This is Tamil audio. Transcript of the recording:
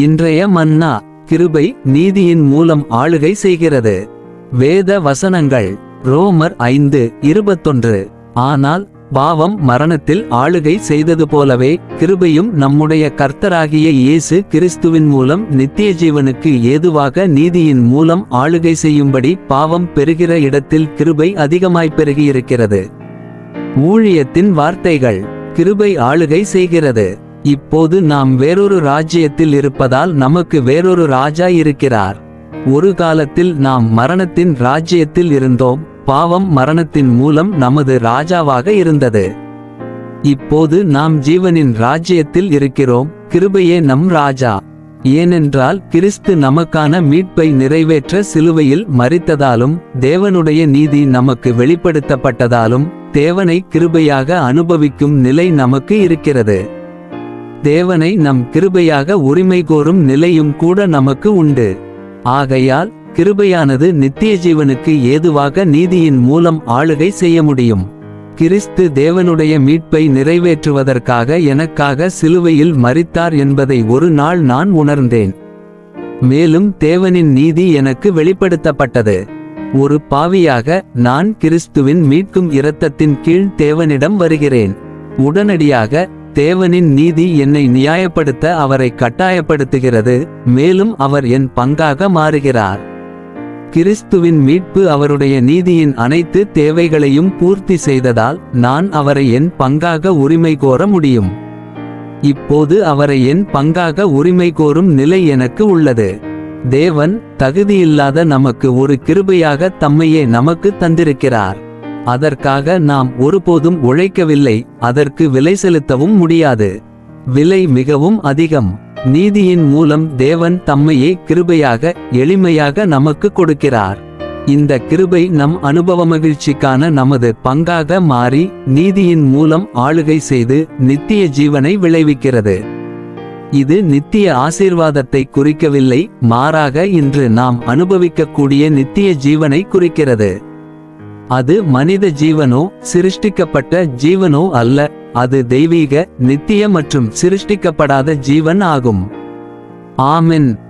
இன்றைய மன்னா கிருபை நீதியின் மூலம் ஆளுகை செய்கிறது. வேத வசனங்கள் ரோமர் ஐந்து இருபத்தொன்று. ஆனால் பாவம் மரணத்தில் ஆளுகை செய்தது போலவே கிருபையும் நம்முடைய கர்த்தராகிய இயேசு கிறிஸ்துவின் மூலம் நித்திய ஜீவனுக்கு ஏதுவாக நீதியின் மூலம் ஆளுகை செய்யும்படி பாவம் பெறுகிற இடத்தில் கிருபை அதிகமாய் பெருகியிருக்கிறது. ஊழியத்தின் வார்த்தைகள் கிருபை ஆளுகை செய்கிறது. இப்போது நாம் வேறொரு ராஜ்யத்தில் இருப்பதால் நமக்கு வேறொரு ராஜா இருக்கிறார். ஒரு காலத்தில் நாம் மரணத்தின் ராஜ்யத்தில் இருந்தோம். பாவம் மரணத்தின் மூலம் நமது ராஜாவாக இருந்தது. இப்போது நாம் ஜீவனின் ராஜ்யத்தில் இருக்கிறோம். கிருபையே நம் ராஜா. ஏனென்றால் கிறிஸ்து நமக்கான மீட்பை நிறைவேற்ற சிலுவையில் மறித்ததாலும் தேவனுடைய நீதி நமக்கு வெளிப்படுத்தப்பட்டதாலும் தேவனை கிருபையாக அனுபவிக்கும் நிலை நமக்கு இருக்கிறது. தேவனை நம் கிருபையாக உரிமை கோரும் நிலையும் கூட நமக்கு உண்டு. ஆகையால் கிருபையானது நித்திய ஜீவனுக்கு ஏதுவாக நீதியின் மூலம் ஆளுகை செய்ய முடியும். கிறிஸ்து தேவனுடைய மீட்பை நிறைவேற்றுவதற்காக எனக்காக சிலுவையில் மறித்தார் என்பதை ஒரு நாள் நான் உணர்ந்தேன். மேலும் தேவனின் நீதி எனக்கு வெளிப்படுத்தப்பட்டது. ஒரு பாவியாக நான் கிறிஸ்துவின் மீட்கும் இரத்தத்தின் கீழ் தேவனிடம் வருகிறேன். உடனடியாக தேவனின் நீதி என்னை நியாயப்படுத்த அவரை கட்டாயப்படுத்துகிறது மேலும் அவர் என் பங்காக மாறுகிறார். கிறிஸ்துவின் மீட்பு அவருடைய நீதியின் அனைத்து தேவைகளையும் பூர்த்தி செய்ததால் நான் அவரை என் பங்காக உரிமை கோர முடியும். இப்போது அவரை என் பங்காக உரிமை கோரும் நிலை எனக்கு உள்ளது. தேவன் தகுதியில்லாத நமக்கு ஒரு கிருபையாக தம்மையே நமக்கு தந்திருக்கிறார். அதற்காக நாம் ஒருபோதும் உழைக்கவில்லை அதற்கு விலை செலுத்தவும் முடியாது. விலை மிகவும் அதிகம். நீதியின் மூலம் தேவன் தம்மையே கிருபையாக எளிமையாக நமக்கு கொடுக்கிறார். இந்த கிருபை நம் அனுபவ மகிழ்ச்சிக்கான நமது பங்காக மாறி நீதியின் மூலம் ஆளுகை செய்து நித்திய ஜீவனை விளைவிக்கிறது. இது நித்திய ஆசீர்வாதத்தை குறிக்கவில்லை மாறாக இன்று நாம் அனுபவிக்கக்கூடிய நித்திய ஜீவனை குறிக்கிறது. அது மனித ஜீவனோ சிருஷ்டிக்கப்பட்ட ஜீவனோ அல்ல. அது தெய்வீக நித்திய மற்றும் சிருஷ்டிக்கப்படாத ஜீவன் ஆகும். ஆமின்.